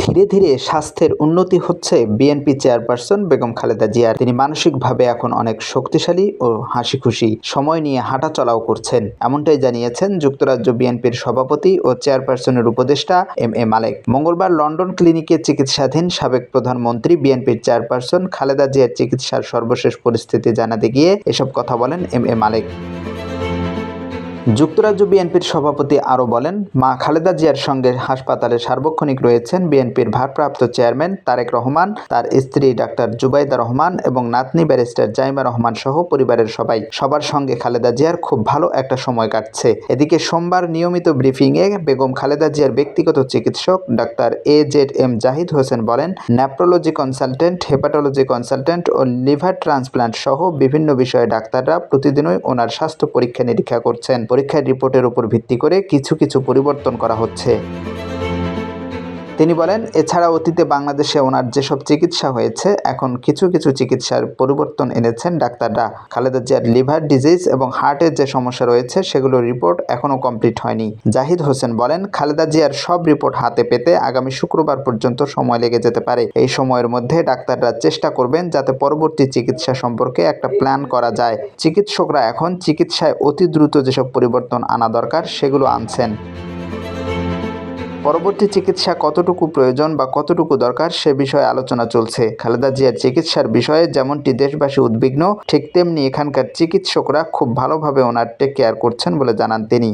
ধীরে ধীরে স্বাস্থ্যের উন্নতি হচ্ছে বিএনপি চেয়ারপারসন বেগম খালেদা জিয়ার তিনি মানসিকভাবে এখন অনেক শক্তিশালী ও হাসি খুশি সময় নিয়ে হাঁটা চলাও করছেন। এমনটাই জানিয়েছেন যুক্তরাজ্য বিএনপির সভাপতি ও চেয়ারপারসনের উপদেষ্টা এম এ মালেক। মঙ্গলবার লন্ডন ক্লিনিকে চিকিৎসাধীন সাবেক প্রধানমন্ত্রী বিএনপির চেয়ারপারসন খালেদা জিয়ার চিকিৎসার সর্বশেষ পরিস্থিতি জানাতে গিয়ে এসব কথা বলেন এম এ মালেক। যুক্তরাজ্য বিএনপির সভাপতি আরও বলেন, মা খালেদা জিয়ার সঙ্গে হাসপাতালে সার্বক্ষণিক রয়েছেন বিএনপির ভারপ্রাপ্ত চেয়ারম্যান তারেক রহমান, তার স্ত্রী ডাক্তার জুবাইদা রহমান এবং নাতনি ব্যারিস্টার জাইমা রহমান সহ পরিবারের সবাই। সবার সঙ্গে খালেদা জিয়ার খুব ভালো একটা সময় কাটছে। এদিকে সোমবার নিয়মিত ব্রিফিংয়ে বেগম খালেদা জিয়ার ব্যক্তিগত চিকিৎসক doctor A Z M Zahid Hossain বলেন ন্যাপ্রোলজি কনসালটেন্ট, হেপাটোলজি কনসালটেন্ট ও লিভার ট্রান্সপ্লান্ট সহ বিভিন্ন বিষয়ে ডাক্তাররা প্রতিদিনই ওনার স্বাস্থ্য পরীক্ষা নিরীক্ষা করছেন। পরীক্ষার রিপোর্টের উপর ভিত্তি করে কিছু কিছু পরিবর্তন করা হচ্ছে। তিনি বলেন, এছাড়া অতীতে বাংলাদেশে ওনার যেসব চিকিৎসা হয়েছে, এখন কিছু কিছু চিকিৎসার পরিবর্তন এনেছেন ডাক্তাররা। খালেদা জিয়ার লিভার ডিজিজ এবং হার্টের যে সমস্যা রয়েছে সেগুলোর রিপোর্ট এখনও কমপ্লিট হয়নি। জাহিদ হোসেন বলেন, খালেদা জিয়ার সব রিপোর্ট হাতে পেতে আগামী শুক্রবার পর্যন্ত সময় লেগে যেতে পারে। এই সময়ের মধ্যে ডাক্তাররা চেষ্টা করবেন যাতে পরবর্তী চিকিৎসা সম্পর্কে একটা প্ল্যান করা যায়। চিকিৎসকরা এখন চিকিৎসায় অতি দ্রুত যেসব পরিবর্তন আনা দরকার, সেগুলো আনছেন। পরবর্তী চিকিৎসা কতটুকু প্রয়োজন বা কতটুকু দরকার সে বিষয়ে আলোচনা চলছে। খালেদা জিয়ার চিকিৎসার বিষয়ে যেমনটি দেশবাসী উদ্বিগ্ন, ঠিক তেমনি এখানকার চিকিৎসকরা খুব ভালোভাবে ওনার টেক কেয়ার করছেন বলে জানান তিনি।